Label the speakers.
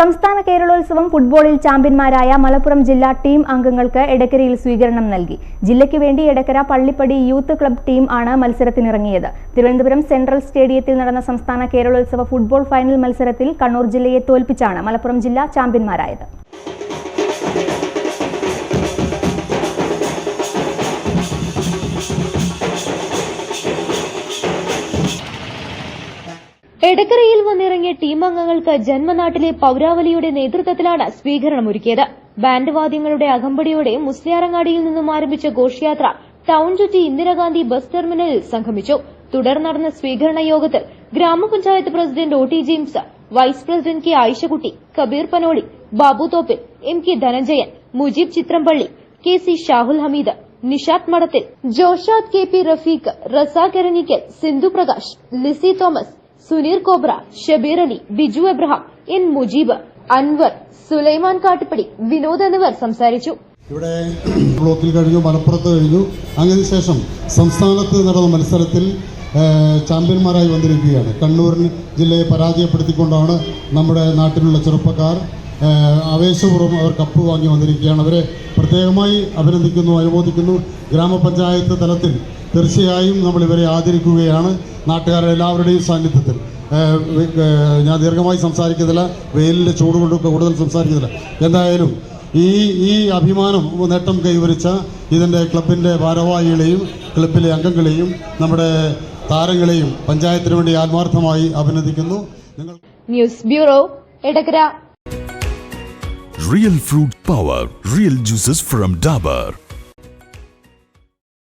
Speaker 1: സംസ്ഥാന കേരളോത്സവം ഫുട്ബോളിൽ ചാമ്പ്യന്മാരായ മലപ്പുറം ജില്ലാ ടീം അംഗങ്ങൾക്ക് എടക്കരയിൽ സ്വീകരണം നൽകി. ജില്ലയ്ക്ക് വേണ്ടി Edakkara Pallippadi youth club team ആണ് മത്സരത്തിനിറങ്ങിയത്. തിരുവനന്തപുരം സെൻട്രൽ സ്റ്റേഡിയത്തിൽ നടന്ന സംസ്ഥാന കേരളോത്സവ ഫുട്ബോൾ ഫൈനൽ മത്സരത്തിൽ കണ്ണൂർ ജില്ലയെ തോൽപ്പിച്ചാണ് മലപ്പുറം ജില്ല ചാമ്പ്യന്മാരായത്.
Speaker 2: എടക്കരയിൽ വന്നിറങ്ങിയ ടീം അംഗങ്ങൾക്ക് ജന്മനാട്ടിലെ പൌരാവലിയുടെ നേതൃത്വത്തിലാണ് സ്വീകരണം ഒരുക്കിയത്. ബാൻഡ് വാദ്യങ്ങളുടെ അകമ്പടിയോടെ മുസ്ലിയാറങ്ങാടിയിൽ നിന്നും ആരംഭിച്ച ഘോഷയാത്ര ടൌൺ ചുറ്റി ഇന്ദിരാഗാന്ധി ബസ് ടെർമിനലിൽ സംഗമിച്ചു. തുടർന്ന് നടന്ന സ്വീകരണ യോഗത്തിൽ ഗ്രാമപഞ്ചായത്ത് president O T James vice president K Ayishakutty Kabeer Panoli Babu Thoppil M K Dhananjayan Mujeeb Chithrampally K C Shahul Hameed Nishad Madathil Joshad K P Rafeeq Razak Karanikkal Sindhu Prakash Lissy Thomas Suneer Kobra Shabeer Ali Biju Abraham N Mujeeb Anwar Sulaiman Kattupadi Vinod എന്നിവർ സംസാരിച്ചു.
Speaker 3: ഇവിടെ ബ്ലോക്കിൽ കഴിഞ്ഞു മലപ്പുറത്ത് കഴിഞ്ഞു. അങ്ങനെ ശേഷം സംസ്ഥാനത്ത് നടന്ന മത്സരത്തിൽ ചാമ്പ്യന്മാരായി വന്നിരിക്കുകയാണ്. കണ്ണൂരിന് ജില്ലയെ പരാജയപ്പെടുത്തിക്കൊണ്ടാണ് നമ്മുടെ നാട്ടിലുള്ള ചെറുപ്പക്കാർ ആവേശപൂർവം അവർ കപ്പ് വാങ്ങി വന്നിരിക്കുകയാണ്. അവരെ പ്രത്യേകമായി അഭിനന്ദിക്കുന്നു അനുമോദിക്കുന്നു ഗ്രാമപഞ്ചായത്ത് തലത്തിൽ തീർച്ചയായും നമ്മൾ ഇവരെ ആദരിക്കുകയാണ് നാട്ടുകാരുടെ എല്ലാവരുടെയും സാന്നിധ്യത്തിൽ ഞാൻ ദീർഘമായി സംസാരിക്കുന്നില്ല വെയിലിന്റെ ചൂട് കൊണ്ടൊക്കെ കൂടുതൽ സംസാരിക്കുന്നില്ല. എന്തായാലും ഈ ഈ അഭിമാനം നേട്ടം കൈവരിച്ച ഇതിന്റെ ക്ലബിന്റെ ഭാരവാഹികളെയും ക്ലബിലെ അംഗങ്ങളെയും നമ്മുടെ താരങ്ങളെയും പഞ്ചായത്തിന് വേണ്ടി ആത്മാർത്ഥമായി അഭിനന്ദിക്കുന്നു. നിങ്ങൾ
Speaker 2: news bureau Edakkara.
Speaker 4: Real fruit power real juices from Dabur